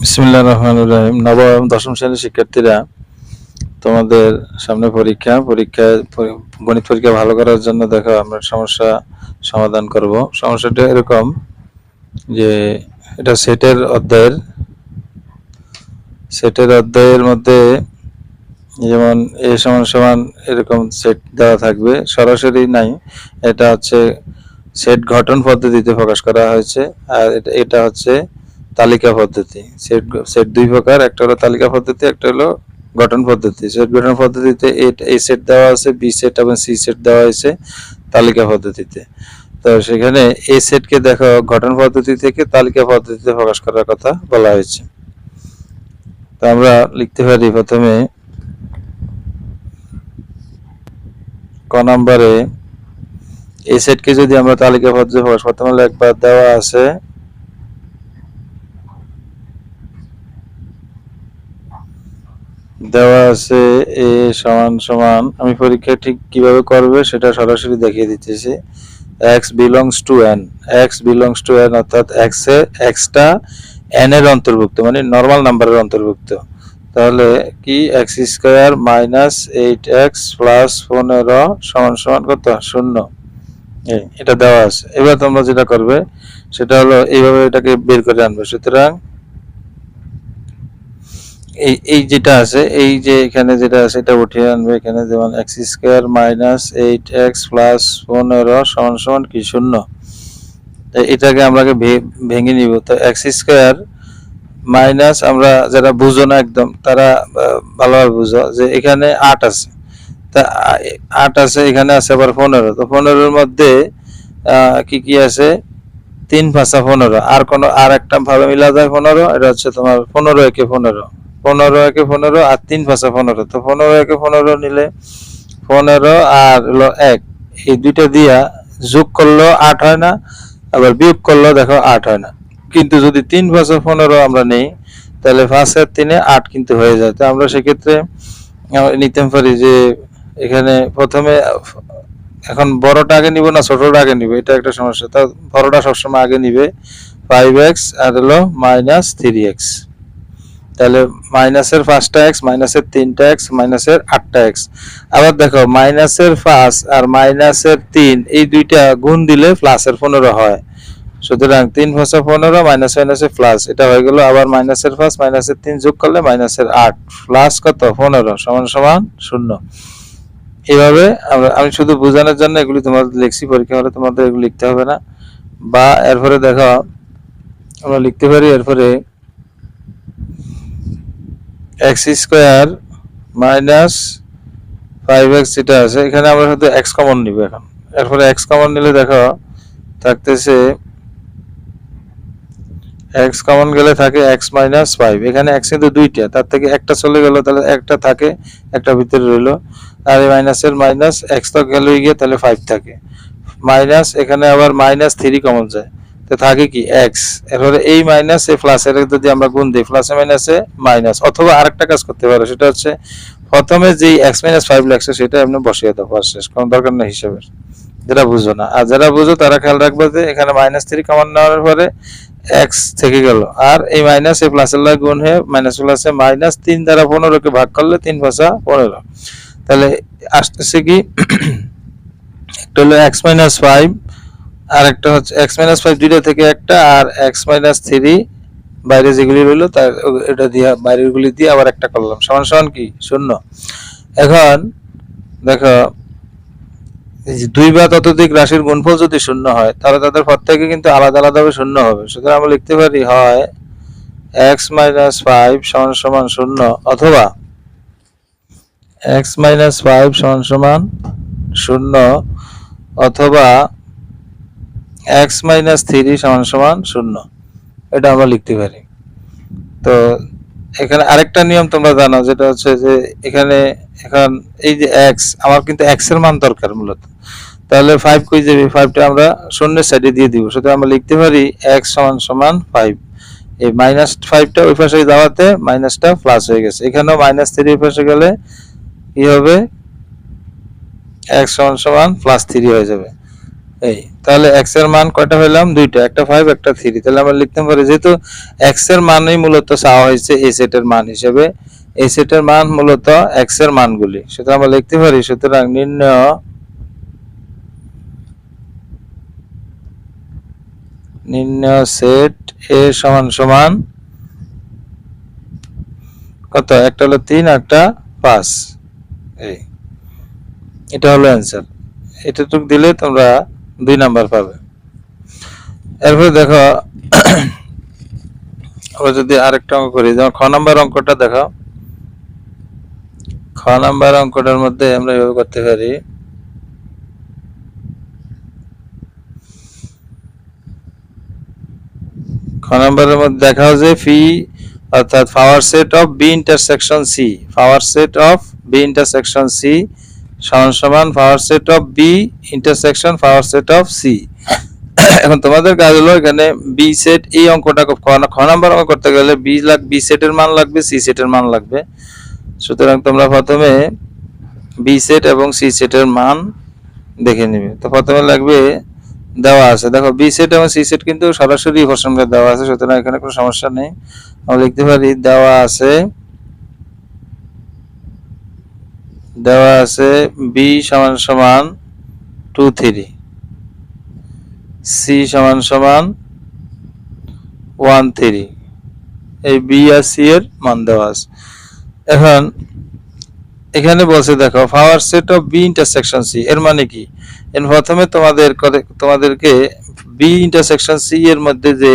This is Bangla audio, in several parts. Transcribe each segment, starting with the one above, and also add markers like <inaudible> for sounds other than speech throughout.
বিসমুল্লাহ রহমান রাহিম। নবম, দশম শ্রেণির শিক্ষার্থীরা তোমাদের সামনে পরীক্ষা। পরীক্ষায় গণিত পরীক্ষা ভালো করার জন্য দেখো আমরা সমস্যা সমাধান করব। সমস্যাটা এরকম যে এটা সেটের অধ্যায়ের সেটের অধ্যায়ের মধ্যে যেমন এ সমান সমান এরকম সেট দেওয়া থাকবে। সরাসরি নাই, এটা হচ্ছে সেট গঠন পদ্ধতিতে প্রকাশ করা হয়েছে। আর এটা- এটা হচ্ছে তালিকা পদ্ধতি। সেট সেট দুই প্রকার, একটা হলো তালিকা পদ্ধতি, একটা হলো গঠন পদ্ধতি। সেট গঠন পদ্ধতিতে এ- সেট দেওয়া আছে বি সেট এবং সি সেট দেওয়া হয়েছে তালিকা পদ্ধতিতে। তো সেখানে এই সেটকে দেখো, গঠন পদ্ধতি থেকে তালিকা পদ্ধতিতে প্রকাশ করার কথা বলা হয়েছে। তো আমরা লিখতে পারি প্রথমে ক নম্বরে এই সেটকে যদি আমরা তালিকা পদ্ধতি প্রকাশ করতে হলে একবার দেওয়া আছে দেওয়া আছে এ সমান সমান। আমি পরীক্ষা ঠিক কীভাবে করবে সেটা সরাসরি দেখিয়ে দিতেছি। X belongs to N X belongs to N অর্থাৎ এক্স এক্সটা এন এর অন্তর্ভুক্ত মানে নর্মাল নাম্বারের অন্তর্ভুক্ত। তাহলে কি X square minus eight X plus পনেরো সমান সমান কত? শূন্য। এটা দেওয়া আছে। এবার তোমরা যেটা করবে, সেটা হলো এইভাবে এটাকে বের করে আনবে। সুতরাং এই এই যেটা আছে, এই যে এখানে যেটা আছে, এটা উঠিয়ে আনবে এখানে, যেমন X square minus eight X plus পনেরো সমান সমান কি, শূন্য। এটাকে আমরা ভেঙে নিব। তো এক্স স্কোয়ার মাইনাস আমরা যারা বুঝো না একদম, তারা ভালোভাবে বুঝো যে এখানে আট আছে। তা আট আছে, এখানে আছে আবার পনেরো। তো পনেরোর মধ্যে কি কি আছে? তিন পাঁচা পনেরো। আর কোনো, আর একটা ভাবে মিলা যায় পনেরো, এটা হচ্ছে তোমার পনেরো একে পনেরো। পনেরো একে পনেরো আর তিন পাঁচা পনেরো। তো পনেরো একে পনেরো নিলে পনেরো আর হলো এক। এই দুইটা দিয়া যোগ করলেও আট হয় না, আবার বিয়োগ করলেও দেখো আট হয় না। কিন্তু যদি তিন পাঁচা পনেরো আমরা নেই, তাহলে পাঁচের তিনে আট কিন্তু হয়ে যায়। তো আমরা সেক্ষেত্রে নিতে পারি যে এখানে প্রথমে এখন বড়টা আগে নিব না ছোটটা আগে নিব? এটা একটা সমস্যা। তা বড়টা সবসময় আগে নিবে। ফাইভ এক্স আর হলো মাইনাস থ্রি এক্স তাহলে মাইনাসের পাঁচটা এক্স মাইনাসের তিনটা এক্স মাইনাসের আটটা এক্স আবার দেখো, মাইনাসের পাঁচ আর মাইনাসের তিন, এই দুইটা গুণ দিলে প্লাসের পনেরো হয়। সুতরাং তিন পাঁচশো পনেরো মাইনাস মাইনাসে প্লাস এটা হয়ে গেল আবার মাইনাসের পাঁচ, মাইনাসের তিন যোগ করলে মাইনাসের আট। প্লাস কত? পনেরো, সমান সমান শূন্য। এইভাবে আমরা, আমি শুধু বোঝানোর জন্য এগুলি তোমাদের লিখছি, পরীক্ষা হলে তোমাদের এগুলো লিখতে হবে না। বা এরপরে দেখো, আমরা লিখতে পারি এরপরে X square minus five X যেটা আছে, এখানে আমরা শুধু এক্স কমন নিব এখন। এরপরে এক্স কমন নিলে দেখো, থাকতেছে এক্স কমন গেলে থাকে এক্স মাইনাস ফাইভ এখানে এক্স কিন্তু দুইটা, তার থেকে একটা চলে গেল, তাহলে একটা থাকে, একটা ভিতরে রইল। আর এই মাইনাসের মাইনাস এক্স তো গেলই গিয়ে তাহলে ফাইভ থাকে। মাইনাস এখানে আবার মাইনাস থ্রি কমন যায়। তো থাকে কি এক্স এরপরে এই মাইনাস এই প্লাসের যদি আমরা গুণ দিই প্লাসে মাইনাসে মাইনাস অথবা আরেকটা কাজ করতে পারো, সেটা হচ্ছে প্রথমে যেই এক্স মাইনাস ফাইভ লাগছে, সেটা এমনি বসিয়ে দাও শেষ, কোনো দরকার নেই হিসাবের। যারা বুঝো না। আর যারা বুঝো, তারা খেয়াল রাখবে যে এখানে মাইনাস থ্রি কমন নেওয়ার পরে এক্স থেকে গেল। আর এই মাইনাস এই প্লাসের লাগে গুণ হয়ে মাইনাস প্লাসে মাইনাস তিন দ্বারা পনেরোকে ভাগ করলে তিন পাঁচা পনেরো। তাহলে আসতেছে কি, <clears throat> একটা হলো এক্স মাইনাস ফাইভ আর একটা হচ্ছে এক্স মাইনাস ফাইভ দুইটা থেকে একটা আর এক্স মাইনাস থ্রি বাইরে যেগুলি রইল তার এটা দিয়ে বাইরের গুলি দিয়ে আবার একটা করলাম। সমান সমান কি? শূন্য। এখন দেখো দুই বা ততোধিক রাশির গুণফল যদি শূন্য হয়, তাহলে তাদের প্রত্যেকে কিন্তু আলাদা আলাদাভাবে শূন্য হবে। সুতরাং আমরা লিখতে পারি হয় এক্স মাইনাস ফাইভ সমান সমান শূন্য অথবা এক্স মাইনাস ফাইভ সমান সমান শূন্য অথবা এক্স মাইনাস থ্রি সমান সমান শূন্য। এটা আমরা লিখতে পারি। তো এখানে আরেকটা নিয়ম তোমরা জানো, যেটা হচ্ছে যে এখানে এখন এই যে এক্স, আমার কিন্তু এক্সের মান দরকার মূলত। তাহলে ফাইভ কই যাবে? ফাইভটা আমরা শূন্যের সাইডে দিয়ে দিব। সুতরাং আমরা লিখতে পারি এক্স সমান সমান ফাইভ এই মাইনাস ফাইভটা ওই পাশে যাওয়াতে মাইনাসটা প্লাস হয়ে গেছে। এখানেও মাইনাস থ্রি ওই পাশে গেলে কি হবে? এক্স সমান সমান প্লাস থ্রি হয়ে যাবে। এই, তাহলে এক্সের মান কয়টা হইলাম? দুইটা, একটা ফাইভ একটা থ্রি তাহলে আমরা লিখতে পারি, যেহেতু এক্সের মানই মূলত চাওয়া হয়েছে এই সেটের মান হিসেবে এই সেটের মান মূলত এক্সের মানগুলি। সুতরাং আমরা লিখতে পারি, সুতরাং নির্ণয় নির্ণয় সেট এ সমান সমান কত? একটা হলো তিন একটা পাঁচ। এই, এটা হলো অ্যান্সার এটাটুক দিলে তোমরা দুই নাম্বার পাবে। এরপরে দেখো, আমরা যদি আরেকটা অঙ্ক করি, যেমন খ নাম্বার অঙ্কটা দেখো। খ নাম্বার অঙ্কটার মধ্যে আমরা এভাবে করতে পারি। খ নাম্বারের মধ্যে দেখা যে ফি, অর্থাৎ power set of B intersection C power set of B intersection C সমান সমান power set of B intersection power set of C এখন তোমাদের কাজ হলো এখানে বি সেট এই অঙ্কটা খ নাম্বার অঙ্ক করতে গেলে বি লাগ বি সেটের মান লাগবে সি সেটের মান লাগবে। সুতরাং তোমরা প্রথমে বি সেট এবং সি সেটের মান দেখে নিবে। তো প্রথমে লাগবে দেওয়া আছে। দেখো বি সেট এবং সি সেট কিন্তু সরাসরি প্রসঙ্গে দেওয়া আছে, সুতরাং এখানে কোনো সমস্যা নেই। আমরা লিখতে পারি দেওয়া আছে দেওয়া আছে বি সমান সমান টু থ্রি সি সমান সমান ওয়ান থ্রি এই বি আর সি এর মান দেওয়া আছে। এখন, এখানে বলছে দেখো power set of B intersection C এর মানে কি? এর প্রথমে তোমাদের তোমাদেরকে বি ইন্টারসেকশন সি এর মধ্যে যে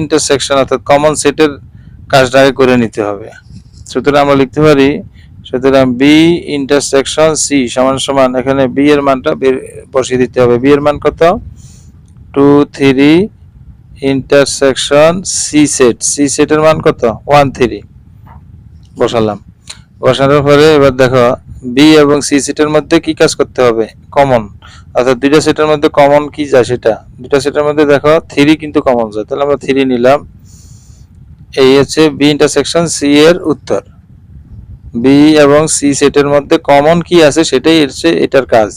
ইন্টারসেকশন অর্থাৎ কমন সেটের কাজটাকে করে নিতে হবে। সুতরাং আমরা লিখতে পারি সুতরাং বি ইন্টারসেকশন সি সমান সমান এখানে বি এর মানটা বসিয়ে দিতে হবে। বি এর মান কত? Two three intersection C set C সেটের মান কত? ওয়ান থ্রি বসালাম। বসানোর পরে এবার দেখো বি এবং সি সেটের মধ্যে কি কাজ করতে হবে? কমন অর্থাৎ দুইটা সেটের মধ্যে কমন কি যায় সেটা? দুইটা সেটের মধ্যে দেখো থ্রি কিন্তু কমন যায়। তাহলে আমরা থ্রি নিলাম। এই হচ্ছে বি ইন্টারসেকশন সি এর উত্তর। বি এবং সি সেটের মধ্যে কমন কি আছে? সেটাই হচ্ছে এটার কাজ।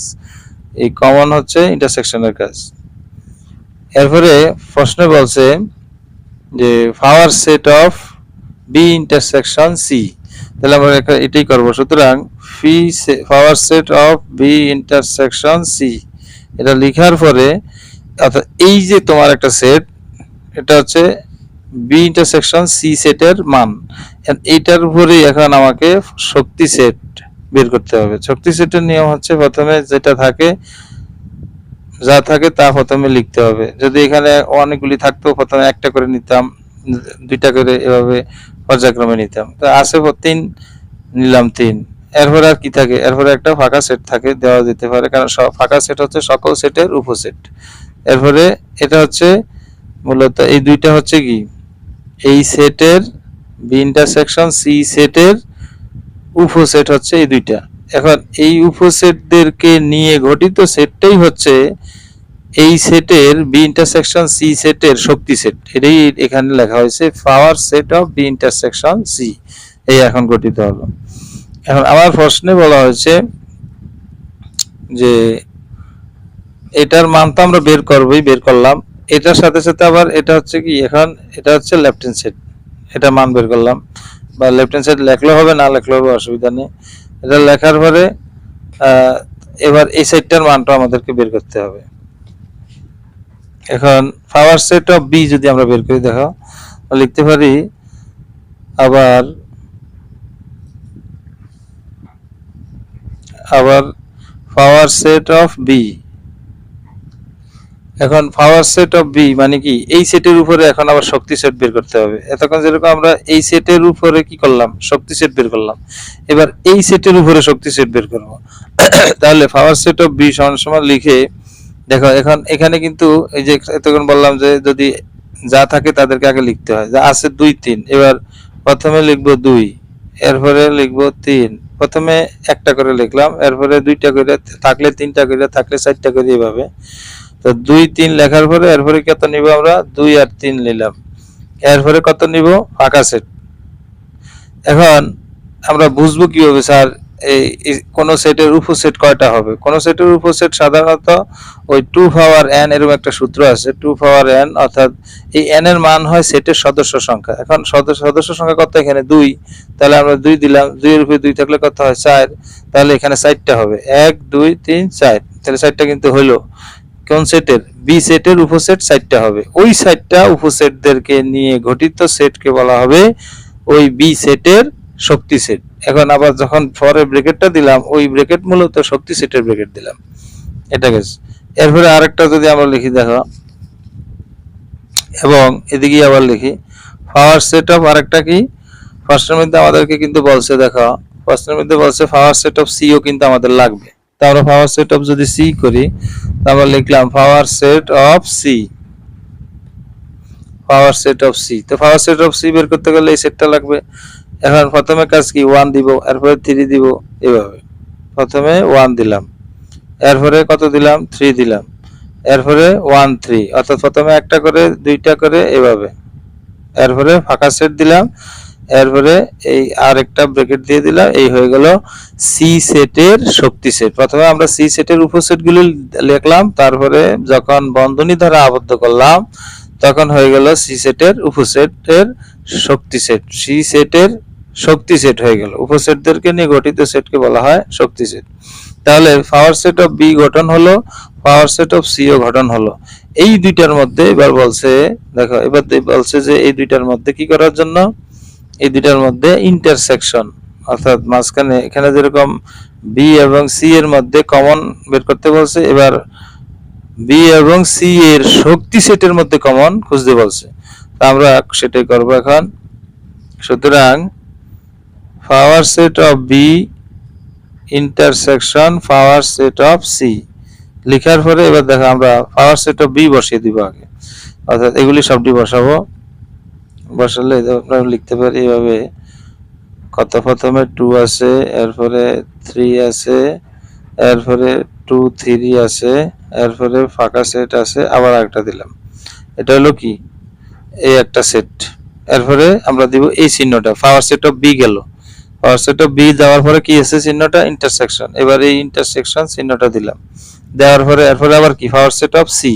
এই কমন হচ্ছে ইন্টারসেকশনের কাজ। এরপরে প্রশ্ন বলছে যে power set of B intersection C তাহলে আমরা এটাই করব। সুতরাং phi power set of B intersection C এটা লেখার পরে, অর্থাৎ এই যে তোমার একটা সেট এটা হচ্ছে বি ইন্টারসেকশন সি সেটের মান। এইটার উপরে এখন আমাকে শক্তি সেট বের করতে হবে। শক্তি সেটের নিয়ম হচ্ছে প্রথমে যেটা থাকে, যা থাকে তা প্রথমে লিখতে হবে। যদি এখানে অনেকগুলি থাকতো, প্রথমে একটা করে নিতাম, দুইটা করে এভাবে পর্যায়ক্রমে নিতাম। তো আসে তিন, নিলাম তিন। এরপরে আর কি থাকে? এরপরে একটা ফাঁকা সেট থাকে, দেওয়া যেতে পারে, কারণ সব ফাঁকা সেট হচ্ছে সকল সেটের উপসেট এরপরে এটা হচ্ছে মূলত, এই দুইটা হচ্ছে কি? এই সেটের বি ইন্টারসেকশন সি সেটের উপসেট হচ্ছে এই দুইটা। এখন এই উপসেটদেরকে নিয়ে গঠিত সেটটাই হচ্ছে এই সেটের বি ইন্টারসেকশন সি সেটের শক্তি সেট এটাই এখানে লেখা হয়েছে power set of B intersection C এই এখন গঠিত হলো এখন আমার প্রশ্নে বলা হয়েছে যে এটার মান তো আমরা বের করবোই, বের করলাম। এটার সাথে সাথে আবার এটা হচ্ছে কি, এখন এটা হচ্ছে লেফট হ্যান্ড সেট এটা মান বের করলাম। বা লেফট হ্যান্ড সাইড লেখলেও হবে, না লেখলেও হবে, অসুবিধা নেই। এটা লেখার পরে এবার এই সাইডটার মানটা আমাদেরকে বের করতে হবে। এখন পাওয়ার সেট অফ বি যদি আমরা বের করি, দেখো, লিখতে পারি, আবার আবার পাওয়ার সেট অফ বি এখন পাওয়ার সেট অফ বি মানে কি? এই সেটের উপরে এখন আবার শক্তি সেট বের করতে হবে। এতক্ষণ যেরকম আমরা এই সেটের উপরে কি করলাম? শক্তি সেট বের করলাম। এবার এই সেটের উপরে শক্তি সেট বের করব। <coughs> তাহলে পাওয়ার সেট অফ বি সমান সমান লিখে, দেখো এখন এখানে কিন্তু এই যে এতক্ষণ বললাম যে যদি যা থাকে তাদেরকে আগে লিখতে হয়। যা আছে দুই, তিন। এবার প্রথমে লিখব দুই, এরপরে লিখব তিন। প্রথমে একটা করে লিখলাম, এরপরে দুইটা করে থাকলে তিনটা করে, থাকলে চারটা করে এভাবে। তো দুই, তিন লেখার পরে এরপরে কত নিব আমরা? দুই আর তিন নিলাম। এরপরে কত নিব? ফাঁকা সেট। এখন আমরা বুঝব কীভাবে, স্যার, এই কোন সেটের উপসেট কয়টা হবে? কোন সেটের উপসেট সাধারণত ওই টু পাওয়ার এন এরকম একটা সূত্র আছে। টু পাওয়ার এন অর্থাৎ এই এন এর মান হয় সেটের সদস্য সংখ্যা। এখন সদস্য সদস্য সংখ্যা কত এখানে? দুই। তাহলে আমরা দুই দিলাম। দুইয়ের উপরে দুই থাকলে কত হয়? চার। তাহলে এখানে চারটা হবে। এক, দুই, তিন, চার। তাহলে চারটা কিন্তু হইল। কোন সেটের? বি সেটের উপসেট চারটা হবে। ওই চারটা উপসেটদেরকে নিয়ে গঠিত সেটকে বলা হবে ওই বি সেটের শক্তি সেট। এখন আবার যখন পরে ব্রেকেটটা দিলাম, ওই ব্রেকেট মূলত শক্তি সেটের ব্রেকেট দিলাম। এটা গেছে এরপরে আরেকটা যদি আমরা লিখি, দেখো। এবং এদিকে আবার লিখি। পাওয়ার সেট অফ আরেকটা কি? ফার্স্টের মধ্যে আমাদেরকে কিন্তু বলছে, দেখো। ফার্স্টের মধ্যে বলছে পাওয়ার সেট অফ সিও কিন্তু আমাদের লাগবে। তা আমরা পাওয়ার সেট অফ যদি সি করি তারপর লিখলাম power set of C power set of C তো পাওয়ার সেট অফ সি বের করতে গেলে এই সেটটা লাগবে। এখন প্রথমে কাজ কি? ওয়ান দিব, এরপরে থ্রি দিব, এভাবে। প্রথমে ওয়ান দিলাম। এরপরে কত দিলাম? থ্রি দিলাম। এরপরে ওয়ান থ্রি অর্থাৎ প্রথমে একটা করে, দুইটা করে, এভাবে। এরপরে ফাঁকা সেট দিলাম। এরপরে এই আর একটা ব্রেকেট দিয়ে দিলাম, এই হয়ে গেল সি সেটের শক্তি সেট প্রথমে আমরা সি সেটের উপসেট গুলি লিখলাম, তারপরে যখন বন্ধনী দ্বারা আবদ্ধ করলাম, তখন হয়ে গেল সি সেটের উপসেটের শক্তি সেট সি সেটের শক্তি সেট হয়ে গেল। উপসেটদেরকে নিয়ে গঠিত সেটকে বলা হয় শক্তি সেট তাহলে পাওয়ার সেট অফ বি গঠন হলো পাওয়ার সেট অফ সিও গঠন হলো। এই দুইটার মধ্যে এবার বলছে, দেখো, এবার বলছে যে এই দুইটার মধ্যে কি করার জন্য? এই দুটার মধ্যে ইন্টারসেকশন অর্থাৎ মাঝখানে, এখানে যেরকম বি এবং সি এর মধ্যে কমন বের করতে বলছে, এবার বি এবং সি এর শক্তি সেটের মধ্যে কমন খুঁজতে বলছে। তা আমরা সেটাই করব এখন। সুতরাং power set of B intersection power set of C লেখার পরে এবার দেখো, আমরা পাওয়ার সেট অফ বি বসিয়ে দিব আগে। অর্থাৎ এগুলি সবটি বসাবো। বসালে আমরা লিখতে পারি এভাবে। কত প্রথমে টু আছে এরপরে থ্রি আছে এরপরে টু থ্রি আছে এরপরে ফাঁকা সেট আছে আবার একটা দিলাম। এটা হলো কি? এই একটা সেট এরপরে আমরা দিব এই চিহ্নটা। পাওয়ার সেট অফ বি গেল। পাওয়ার সেট অফ বি দেওয়ার পরে কি আছে চিহ্নটা? ইন্টারসেকশন এবার এই ইন্টারসেকশন চিহ্নটা দিলাম। দেওয়ার পরে, এরপরে আবার কি? Power set of C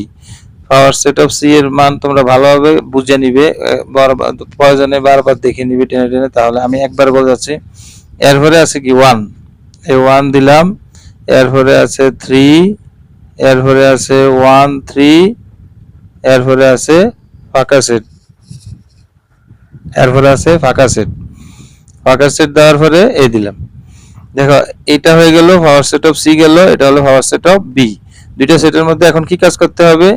power set of C এর মান তোমরা ভালোভাবে বুঝে নিবে বারবার, প্রয়োজনে বারবার দেখে নিবে টেনে টেনে, তাহলে আমি একবার বোঝাচ্ছি। এরপরে আছে কি? ওয়ান এই ওয়ান দিলাম, এরপরে আছে থ্রি এরপরে আছে ওয়ান থ্রি এরপরে আছে ফাঁকা সেট এরপরে আছে ফাঁকা সেট ফাঁকা সেট দেওয়ার পরে এই দিলাম। দেখো, এটা হয়ে গেল পাওয়ার সেট অফ সি গেল, এটা হলো পাওয়ার সেট অফ বি দুইটা সেটের মধ্যে এখন কি কাজ করতে হবে?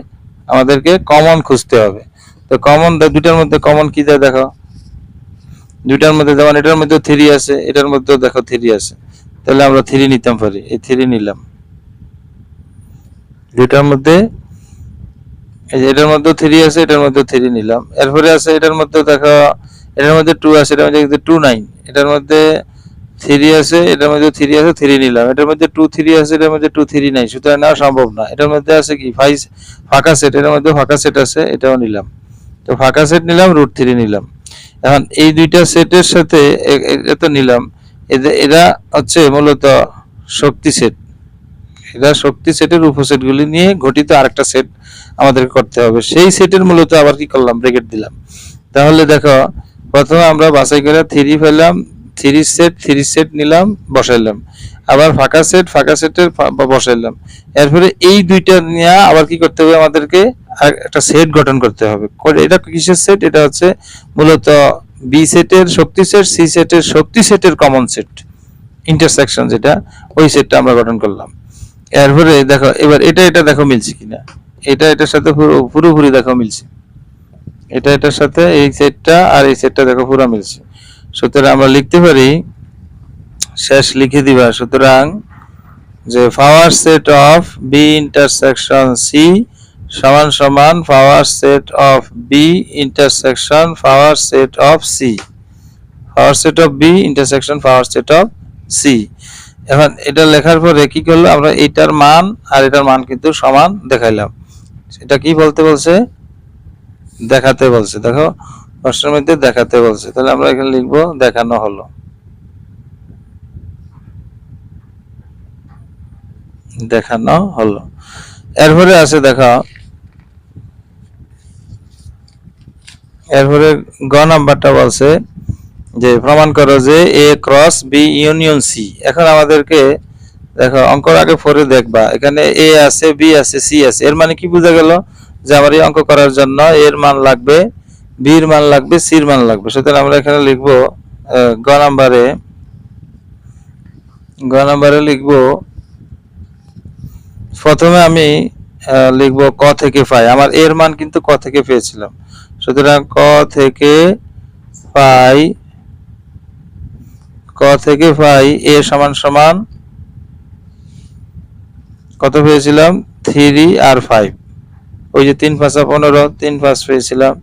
আমাদেরকে কমন খুঁজতে হবে। তো কমন দুইটার মধ্যে কমন কি দেয় দেখো? দুইটার মধ্যে যেমন এটার মধ্যে থ্রি আছে, এটার মধ্যেও দেখো থ্রি আছে। তাহলে আমরা থ্রি নিতাম পারি, এই থ্রি নিলাম। দুইটার মধ্যে, এই এটার মধ্যে থ্রি আছে, এটার মধ্যে থ্রি নিলাম। এরপরে আছে এটার মধ্যে দেখো, এটার মধ্যে টু আছে, এটার মধ্যে টু নাইন এটার মধ্যে থ্রি আছে, এটার মধ্যে থ্রি আছে থ্রি নিলাম। এটার মধ্যে টু থ্রি আছে, এটার মধ্যে টু থ্রি নাই, সুতরাং নেওয়া সম্ভব না। এটার মধ্যে আছে কি? ফাইভ ফাঁকা সেট এটার মধ্যে ফাঁকা সেট আছে, এটাও নিলাম। তো ফাঁকা সেট নিলাম রুট থ্রি নিলাম। এখন এই দুইটা সেটের সাথে এটা তো নিলাম। এরা হচ্ছে মূলত শক্তি সেট এরা শক্তি সেটের উপসেটগুলি নিয়ে গঠিত আরেকটা সেট আমাদেরকে করতে হবে। সেই সেটের মূলত আবার কি করলাম? ব্রেকেট দিলাম। তাহলে দেখো, প্রথমে আমরা বাছাই করে থ্রি পেলাম থ্রি সেট থ্রি সেট নিলাম, বসাইলাম। আবার ফাঁকা সেট, ফাঁকা সেটের বসাইলাম। এরপরে এই দুইটা নিয়ে আবার কি করতে হবে আমাদেরকে? একটা সেট গঠন করতে হবে। এটা কিসের সেট? এটা হচ্ছে মূলত বি সেটের শক্তি সেট সি সেটের শক্তি সেটের কমন সেট। ইন্টারসেকশন যেটা, ওই সেটটা আমরা গঠন করলাম। এরপরে দেখো, এবার এটা এটা দেখো মিলছে কিনা? এটা, এটার সাথে পুরো, পুরোপুরি দেখো মিলছে। এটা, এটার সাথে এই সেটটা আর এই সেটটা দেখো পুরো মিলছে। সুতরাং আমরা লিখতে পারি, শেষ লিখে দিবা, সুতরাং যে power set of B intersection C সমান সমান power set of B intersection power set of C power set of B intersection power set of C এখন এটা লেখার পরে কি করল, আমরা এটার মান আর এটার মান কিন্তু সমান দেখাইলাম। এটা কি বলতে বলছে? দেখাতে বলছে। দেখো প্রশ্নের মধ্যে দেখাতে বলছে। তাহলে আমরা এখানে লিখব, দেখানো হলো। দেখানো হলো। এরপরে আছে, দেখা। এরপরে গ নাম্বারটা বলছে যে, প্রমাণ করো যে A cross B union C এখন আমাদেরকে, দেখো, অঙ্কর আগে পরে দেখবা। এখানে এ আছে বি আছে সি আছে। এর মানে কি বোঝা গেল? যে আমার এই অঙ্ক করার জন্য এর মান লাগবে বির মান লাগবে, সির মান লাগবে। সুতরাং আমরা এখানে লিখব গ নাম্বারে গ নাম্বারে লিখব, প্রথমে আমি লিখব ক থেকে পাই আমার এর মান কিন্তু ক থেকে পেয়েছিলাম। সুতরাং ক থেকে পাই ক থেকে পাই এ সমান সমান কত পেয়েছিলাম? থ্রি আর ফাইভ। ওই যে তিন পাঁচা পনেরো, তিন পাঁচ পেয়েছিলাম।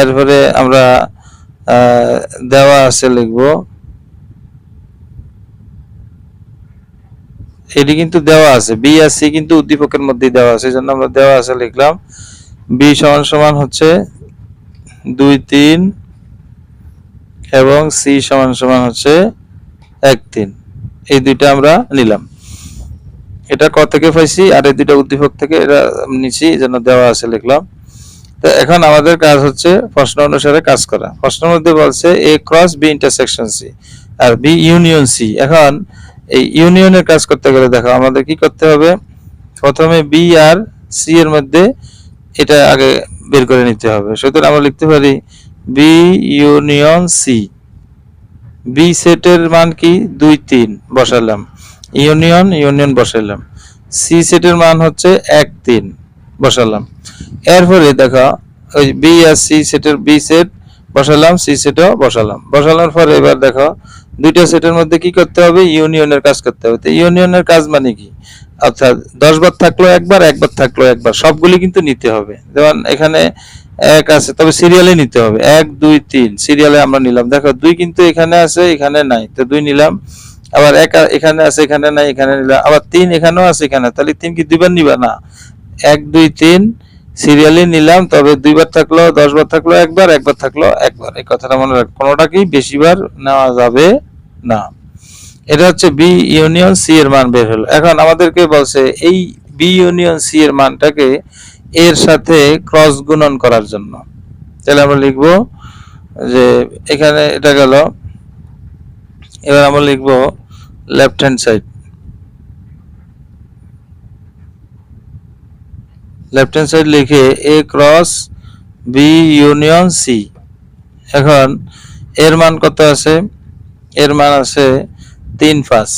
এরপরে আমরা দেওয়া আছে লিখব। এটি কিন্তু দেওয়া আছে। বি আর সি কিন্তু উদ্দীপকের মধ্যেই দেওয়া আছে জন্য আমরা দেওয়া আছে লিখলাম। বি সমান সমান হচ্ছে দুই, তিন এবং সি সমান সমান হচ্ছে এক, তিন। এই দুইটা আমরা নিলাম। এটা ক থেকে পাইছি, আর এই দুইটা উদ্দীপক থেকে এটা নিচ্ছি এই জন্য দেওয়া আছে লিখলাম। তো এখন আমাদের কাজ হচ্ছে প্রশ্ন অনুসারে কাজ করা। প্রশ্নের মধ্যে বলছে A cross B intersection C R B union C এখন এই ইউনিয়নের কাজ করতে গেলে দেখো আমাদের কি করতে হবে? প্রথমে বি আর সি এর মধ্যে এটা আগে বের করে নিতে হবে। সুতরাং আমরা লিখতে পারি বি ইউনিয়ন সি বি সেটের মান কি? দুই, তিন বসালাম। ইউনিয়ন ইউনিয়ন বসালাম। সি সেটের মান হচ্ছে এক, তিন বসালাম। এরপরে দেখো, ওই বি আর সি সেটের বি সেট বসালাম সি সেটও বসালাম। বসানোর পরে এবার দেখো, দুইটা সেটের মধ্যে কি করতে হবে? ইউনিয়নের কাজ করতে হবে। তো ইউনিয়নের কাজ মানে কি? অর্থাৎ দশ বার থাকল একবার একবার থাকল একবার। সবগুলি কিন্তু নিতে হবে। যেমন এখানে এক আছে, তবে সিরিয়ালে নিতে হবে। এক, দুই, তিন সিরিয়ালে আমরা নিলাম। দেখো, দুই কিন্তু এখানে আছে, এখানে নাই। তো দুই নিলাম। আবার এক এখানে আছে, এখানে নাই, এখানে নিলাম। আবার তিন এখানেও আছে, এখানে। তাহলে তিন কি দুইবার নিবা? না। এক, দুই, তিন সিরিয়ালি নিলাম, তবে দুইবার থাকল দশ বার থাকল, একবার একবার থাকল, একবার। এই কথাটা মনে রাখ কোনোটাকেই বেশিবার নেওয়া যাবে না। এটা হচ্ছে বি ইউনিয়ন সি এর মান বের হলো। এখন আমাদেরকে বলছে, এই বি ইউনিয়ন সি এর মানটাকে এর সাথে ক্রস গুণন করার জন্য। তাহলে আমরা লিখব যে এখানে এটা গেল। এবার আমরা লিখব left hand side left hand side লিখে A cross B union C এখন এর মান কত আছে? এর মান আছে তিন পাঁচ।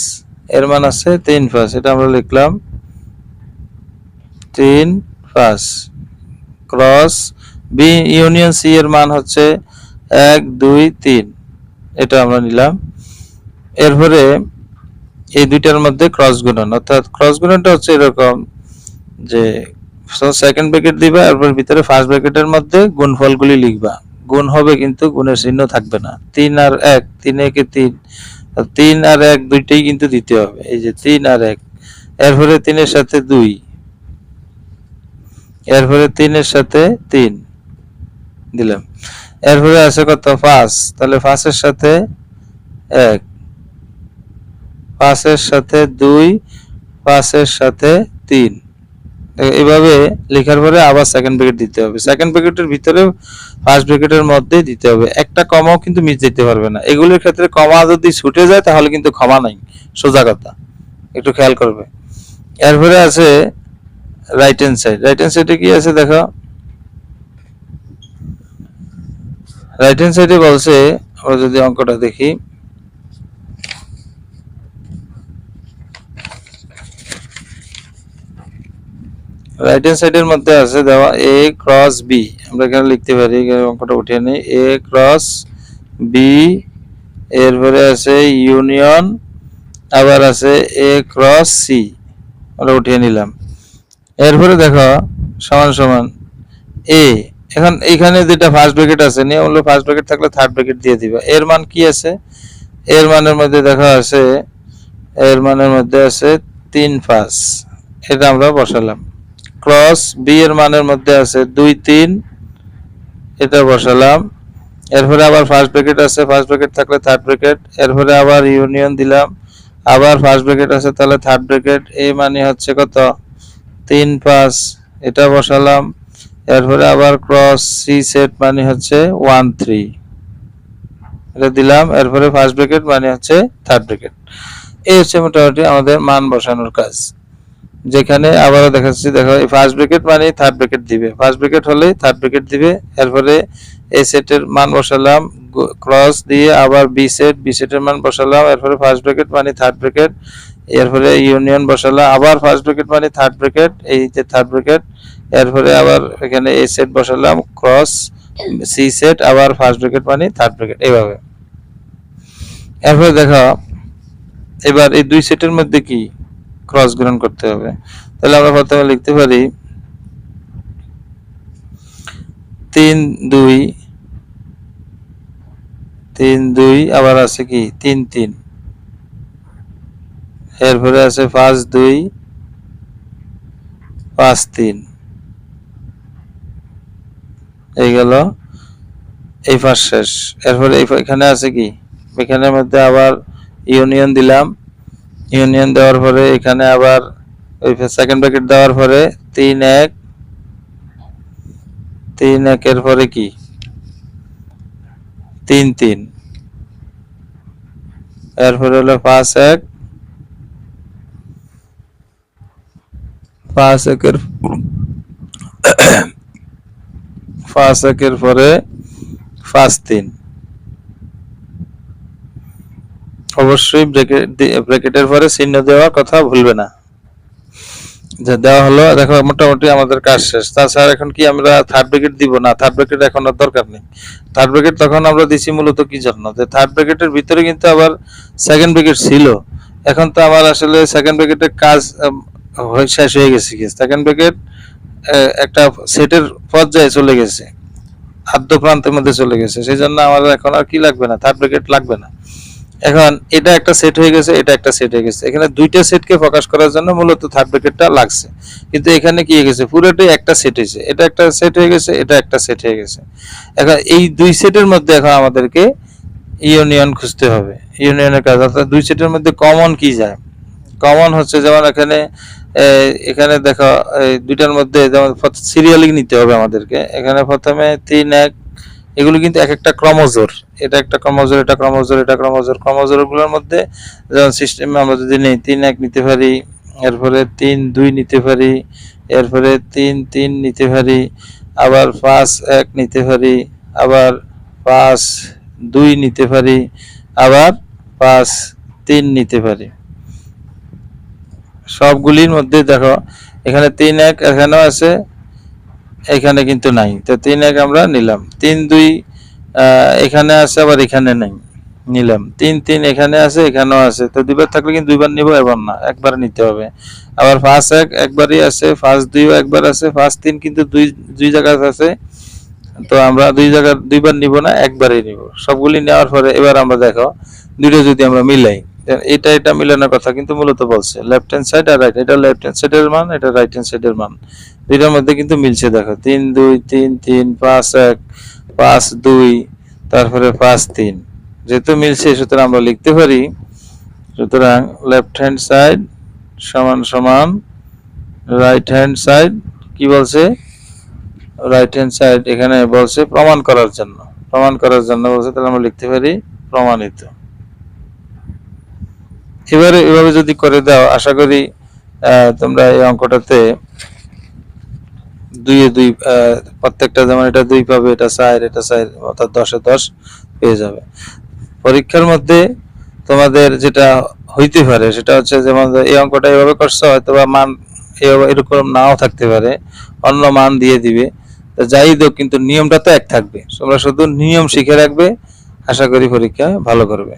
এর মান আছে তিন পাঁচ। এটা আমরা লিখলাম তিন পাঁচ। ক্রস বি ইউনিয়ন সি এর মান হচ্ছে এক, দুই, তিন। এটা আমরা নিলাম। এরপরে এই দুইটার মধ্যে ক্রস গুণন। অর্থাৎ ক্রস গুণনটা হচ্ছে এরকম যে সেকেন্ড ব্র্যাকেট দিবা, এরপর ভিতরে ফার্স্ট ব্র্যাকেটের মধ্যে গুণফলগুলি লিখবা। গুণ হবে কিন্তু গুণের চিহ্ন থাকবে না। তিন আর এক, তিন একে তিন। তিন আর এক দুইটাই কিন্তু দিতে হবে। এই যে তিন আর এক। এরপরে তিনের সাথে দুই। এরপরে তিনের সাথে তিন। দিলাম। এরপরে আছে কত? পাঁচ। তাহলে পাঁচের সাথে এক। পাঁচের সাথে দুই। পাঁচের সাথে তিন। এভাবে লেখার পরে আবার সেকেন্ড ব্র্যাকেট দিতে হবে। সেকেন্ড ব্র্যাকেটের ভিতরে ফার্স্ট ব্র্যাকেটের মধ্যে দিতে হবে। একটা কমাও কিন্তু মিস দিতে পারবে না। এগুলোর ক্ষেত্রে কমা যদি ছুটে যায়, তাহলে কিন্তু ক্ষমা নাই। সোজা কথা। একটু খেয়াল করবে। এরপরে আছে right hand side right hand সাইডে কি আছে দেখো? রাইট হ্যান্ড সাইডে বলছে, আমরা যদি অঙ্কটা দেখি। রাইট হ্যান্ড সাইডের মধ্যে আছে দেওয়া এ ক্রস বি আমরা এখানে লিখতে পারি অঙ্কটা উঠিয়ে নিই। এ ক্রস বি এরপরে আছে ইউনিয়ন আবার আছে এ ক্রস সি আমরা উঠিয়ে নিলাম। এরপরে দেখো, সমান সমান এ এখন এখানে যেটা ফার্স্ট ব্র্যাকেট আছে নিয়ম হলো ফার্স্ট ব্র্যাকেট থাকলে থার্ড ব্র্যাকেট দিয়ে দিবা। এর মান কি আছে? এর মানের মধ্যে দেখা আছে, এর মানের মধ্যে আছে তিন পাঁচ। এটা আমরা বসালাম। ক্রস, বি এর মানের মধ্যে আছে দুই, তিন। এটা বসালাম। এরপরে আবার ফার্স্ট ব্র্যাকেট আছে ফার্স্ট ব্র্যাকেট থাকলে থার্ড ব্র্যাকেট এরপরে আবার ইউনিয়ন দিলাম। আবার ফার্স্ট ব্র্যাকেট আছে, তাহলে থার্ড ব্র্যাকেট এ মানে হচ্ছে কত? তিন, পাঁচ। এটা বসালাম। এরপরে আবার ক্রস, সি সেট মানে হচ্ছে ওয়ান থ্রি এটা দিলাম। এরপরে ফার্স্ট ব্র্যাকেট মানে হচ্ছে থার্ড ব্র্যাকেট এই হচ্ছে মোটামুটি আমাদের মান বসানোর কাজ। যেখানে আবারও দেখাচ্ছি, দেখো, এই ফার্স্ট ব্র্যাকেট মানে থার্ড ব্র্যাকেট দিবে। ফার্স্ট ব্র্যাকেট হলে থার্ড ব্র্যাকেট দিবে। এরপরে এই সেটের মান বসালাম ক্রস দিয়ে আবার বি সেট বি সেটের মান বসালাম, এরপরে ফার্স্ট ব্র্যাকেট মানে থার্ড ব্র্যাকেট এরপরে ইউনিয়ন বসালাম, আবার ফার্স্ট ব্র্যাকেট মানে থার্ড ব্র্যাকেট এই যে থার্ড ব্র্যাকেট এরপরে আবার এখানে এই সেট বসালাম ক্রস সি সেট আবার ফার্স্ট ব্র্যাকেট মানে থার্ড ব্র্যাকেট এইভাবে। এরপরে দেখো, এবার এই দুই সেটের মধ্যে কি? ক্রস গ্রহণ করতে হবে। তাহলে আমরা প্রথমে লিখতে পারি তিন দুই তিন দুই, আবার আছে কি? তিন তিন। এরপরে আছে পাঁচ দুই, পাঁচ তিন। এই গেল। এই পাঁচ শেষ। এরপরে এখানে আছে কি? এখানের মধ্যে আবার ইউনিয়ন দিলাম। ইউনিয়ন দেওয়ার পরে এখানে আবার ওই সেকেন্ড ব্র্যাকেট দেওয়ার পরে তিন এক, তিন একের পরে কি? তিন তিন। এরপরে হলো পাঁচ এক। পাঁচ একের <coughs> পাঁচ একের পরে পাঁচ তিন। অবশ্যই ব্রেকেট ব্রেকেটের পরে চিহ্ন দেওয়ার কথা ভুলবে না। যে দেওয়া হলো, দেখো, মোটামুটি আমাদের কাজ শেষ। তাছাড়া এখন কি আমরা থার্ড ব্রেকেট দিব? না থার্ড ব্রেকেট এখন আর দরকার নেই। থার্ড ব্রেকেট তখন আমরা দিছি মূলত কি জন্য? যে থার্ড ব্রেকেটের ভিতরে কিন্তু আবার সেকেন্ড ব্রেকেট ছিল। এখন তো আমার আসলে সেকেন্ড ব্রেকেটের কাজ শেষ হয়ে গেছে কি? সেকেন্ড ব্রেকেট একটা সেটের পর্যায়ে চলে গেছে। আদ্য প্রান্তের মধ্যে চলে গেছে। সেই জন্য আমাদের এখন আর কি লাগবে না? থার্ড ব্রেকেট লাগবে না। এখন এটা একটা সেট হয়ে গেছে, এটা একটা সেট হয়ে গেছে। এখানে দুইটা সেটকে ফোকাস করার জন্য মূলত থার্ড ব্র্যাকেটটা লাগছে। কিন্তু এখানে কি হয়ে গেছে? পুরোটাই একটা সেট হয়েছে। এটা একটা সেট হয়ে গেছে, এটা একটা সেট হয়ে গেছে। এখন এই দুই সেটের মধ্যে এখন আমাদেরকে ইউনিয়ন খুঁজতে হবে। ইউনিয়নের কাজ, অর্থাৎ দুই সেটের মধ্যে কমন কি যায়? কমন হচ্ছে যেমন এখানে এখানে দেখো দুইটার মধ্যে যেমন সিরিয়ালি নিতে হবে আমাদেরকে। এখানে প্রথমে তিন, এক, এগুলো কিন্তু এক একটা ক্রমজোর এটা একটা ক্রমজোর, এটা ক্রমজোর এটা ক্রমজোর। ক্রমজোরগুলোর মধ্যে যেমন সিস্টেমে আমরা যদি নেই, তিন এক নিতে পারি, এরপরে তিন দুই নিতে পারি, এরপরে তিন তিন নিতে পারি, আবার পাঁচ এক নিতে পারি, আবার পাঁচ দুই নিতে পারি, আবার পাঁচ তিন নিতে পারি। সবগুলির মধ্যে দেখো, এখানে তিন এক এখানেও আছে, এখানে কিন্তু নাই। তো তিন এক আমরা নিলাম। তিন দুই এখানে আছে, আবার এখানে নেই। নিলাম। তিন তিন এখানে আছে, এখানেও আছে। তো দুইবার থাকলে কিন্তু দুইবার নিব, এবার না, একবার নিতে হবে। আবার ফার্স্ট এক, একবারই আছে ফার্স্ট দুইও একবার আছে ফার্স্ট তিন কিন্তু দুই দুই জায়গায় আছে। তো আমরা দুই জায়গা, দুইবার নিব না, একবারই নিব। সবগুলি নেওয়ার পরে এবার আমরা দেখো দুটো যদি আমরা মিলাই এটা এটা মিলানোর কথা কিন্তু মূলত বলছে। লেফট হ্যান্ড সাইড আর রাইট এটা লেফট হ্যান্ড সাইডের মান, এটা রাইট হ্যান্ড সাইডের মান। দুইটার মধ্যে কিন্তু মিলছে, দেখো। তিন, দুই, তিন তিন, পাঁচ, এক পাঁচ, দুই, তারপরে পাঁচ, তিন। যেহেতু মিলছে সুতরাং আমরা লিখতে পারি, সুতরাং লেফট হ্যান্ড সাইড সমান সমান রাইট হ্যান্ড সাইড কি বলছে? রাইট হ্যান্ড সাইড এখানে বলছে প্রমাণ করার জন্য। প্রমাণ করার জন্য বলছে, তাহলে আমরা লিখতে পারি প্রমাণিত। এবারে এভাবে যদি করে দাও, আশা করি তোমরা এই অঙ্কটাতে দুই আহ, প্রত্যেকটা যেমন এটা দুই পাবে এটা চার এটা চার অর্থাৎ দশে দশ পেয়ে যাবে। পরীক্ষার মধ্যে তোমাদের যেটা হইতে পারে সেটা হচ্ছে যেমন এই অঙ্কটা এভাবে করছ হয়তো বা মান এরকম নাও থাকতে পারে অন্য মান দিয়ে দিবে। যাই হোক কিন্তু নিয়মটা তো এক থাকবে। তোমরা শুধু নিয়ম শিখে রাখবে আশা করি পরীক্ষা ভালো করবে।